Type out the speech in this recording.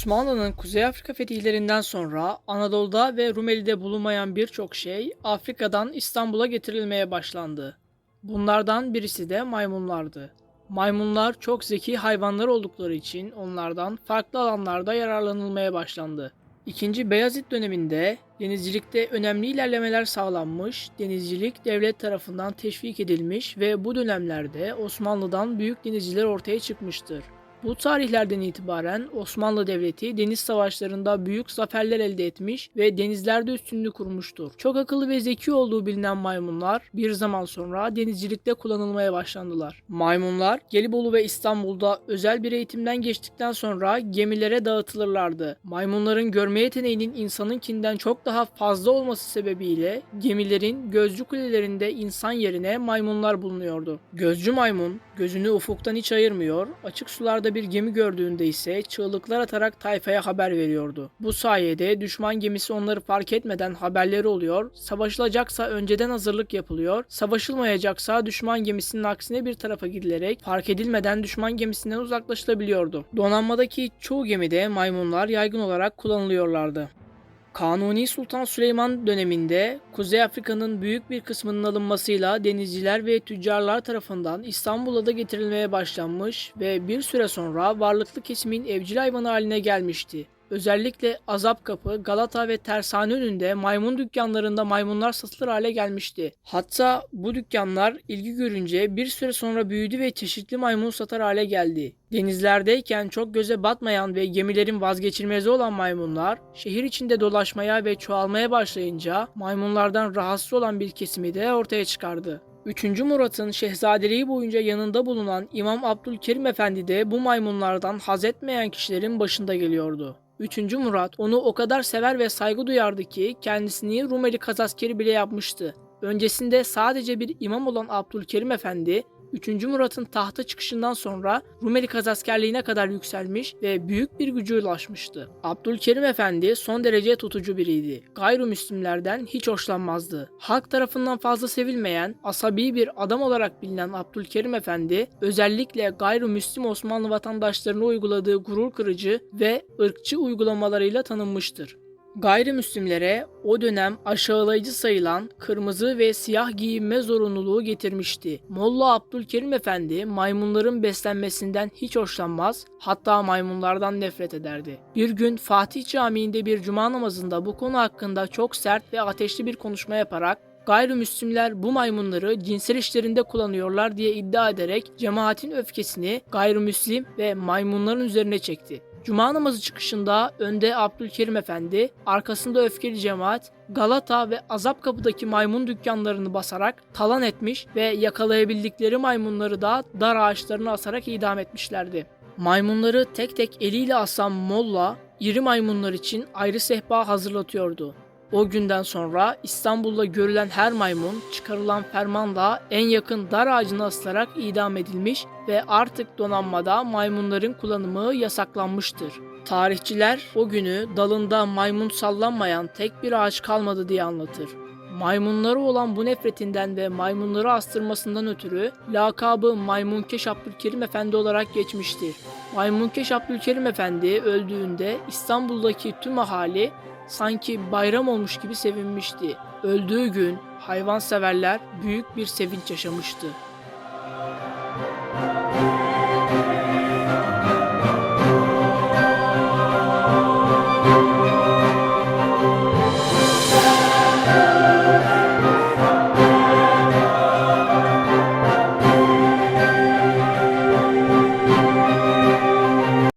Osmanlı'nın Kuzey Afrika fetihlerinden sonra Anadolu'da ve Rumeli'de bulunmayan birçok şey Afrika'dan İstanbul'a getirilmeye başlandı. Bunlardan birisi de maymunlardı. Maymunlar çok zeki hayvanlar oldukları için onlardan farklı alanlarda yararlanılmaya başlandı. İkinci Beyazıt döneminde denizcilikte önemli ilerlemeler sağlanmış, denizcilik devlet tarafından teşvik edilmiş ve bu dönemlerde Osmanlı'dan büyük denizciler ortaya çıkmıştır. Bu tarihlerden itibaren Osmanlı Devleti deniz savaşlarında büyük zaferler elde etmiş ve denizlerde üstünlüğü kurmuştur. Çok akıllı ve zeki olduğu bilinen maymunlar bir zaman sonra denizcilikte kullanılmaya başlandılar. Maymunlar Gelibolu ve İstanbul'da özel bir eğitimden geçtikten sonra gemilere dağıtılırlardı. Maymunların görme yeteneğinin insanınkinden çok daha fazla olması sebebiyle gemilerin gözcü kulelerinde insan yerine maymunlar bulunuyordu. Gözcü maymun gözünü ufuktan hiç ayırmıyor, açık sularda bir gemi gördüğünde ise çığlıklar atarak tayfaya haber veriyordu. Bu sayede düşman gemisi onları fark etmeden haberleri oluyor, savaşılacaksa önceden hazırlık yapılıyor, savaşılmayacaksa düşman gemisinin aksine bir tarafa gidilerek fark edilmeden düşman gemisinden uzaklaşılabiliyordu. Donanmadaki çoğu gemide maymunlar yaygın olarak kullanılıyorlardı. Kanuni Sultan Süleyman döneminde Kuzey Afrika'nın büyük bir kısmının alınmasıyla denizciler ve tüccarlar tarafından İstanbul'a da getirilmeye başlanmış ve bir süre sonra varlıklı kesimin evcil hayvanı haline gelmişti. Özellikle Azap Kapı, Galata ve Tersane önünde maymun dükkanlarında maymunlar satılır hale gelmişti. Hatta bu dükkanlar ilgi görünce bir süre sonra büyüdü ve çeşitli maymun satar hale geldi. Denizlerdeyken çok göze batmayan ve gemilerin vazgeçilmezi olan maymunlar şehir içinde dolaşmaya ve çoğalmaya başlayınca maymunlardan rahatsız olan bir kesimi de ortaya çıkardı. 3. Murat'ın şehzadeliği boyunca yanında bulunan İmam Abdülkerim Efendi de bu maymunlardan haz etmeyen kişilerin başında geliyordu. 3. Murat onu o kadar sever ve saygı duyardı ki kendisini Rumeli kazaskeri bile yapmıştı. Öncesinde sadece bir imam olan Abdülkerim Efendi 3. Murat'ın tahta çıkışından sonra Rumeli kazaskerliğine kadar yükselmiş ve büyük bir gücü ulaşmıştı. Abdülkerim Efendi son derece tutucu biriydi. Gayrimüslimlerden hiç hoşlanmazdı. Halk tarafından fazla sevilmeyen, asabi bir adam olarak bilinen Abdülkerim Efendi, özellikle gayrimüslim Osmanlı vatandaşlarına uyguladığı gurur kırıcı ve ırkçı uygulamalarıyla tanınmıştır. Gayrimüslimlere o dönem aşağılayıcı sayılan kırmızı ve siyah giyinme zorunluluğu getirmişti. Molla Abdülkerim Efendi maymunların beslenmesinden hiç hoşlanmaz, hatta maymunlardan nefret ederdi. Bir gün Fatih Camii'nde bir cuma namazında bu konu hakkında çok sert ve ateşli bir konuşma yaparak Gayrimüslimler bu maymunları cinsel işlerinde kullanıyorlar diye iddia ederek cemaatin öfkesini gayrimüslim ve maymunların üzerine çekti. Cuma namazı çıkışında önde Abdülkerim Efendi, arkasında öfkeli cemaat Galata ve Azap Kapı'daki maymun dükkanlarını basarak talan etmiş ve yakalayabildikleri maymunları da dar ağaçlarına asarak idam etmişlerdi. Maymunları tek tek eliyle asan Molla, iri maymunlar için ayrı sehpa hazırlatıyordu. O günden sonra İstanbul'da görülen her maymun çıkarılan fermanla en yakın dar ağacına asılarak idam edilmiş ve artık donanmada maymunların kullanımı yasaklanmıştır. Tarihçiler o günü dalında maymun sallanmayan tek bir ağaç kalmadı diye anlatır. Maymunları olan bu nefretinden ve maymunları astırmasından ötürü lakabı Maymunkeş Abdülkerim Efendi olarak geçmiştir. Maymunkeş Abdülkerim Efendi öldüğünde İstanbul'daki tüm ahali sanki bayram olmuş gibi sevinmişti. Öldüğü gün hayvanseverler büyük bir sevinç yaşamıştı.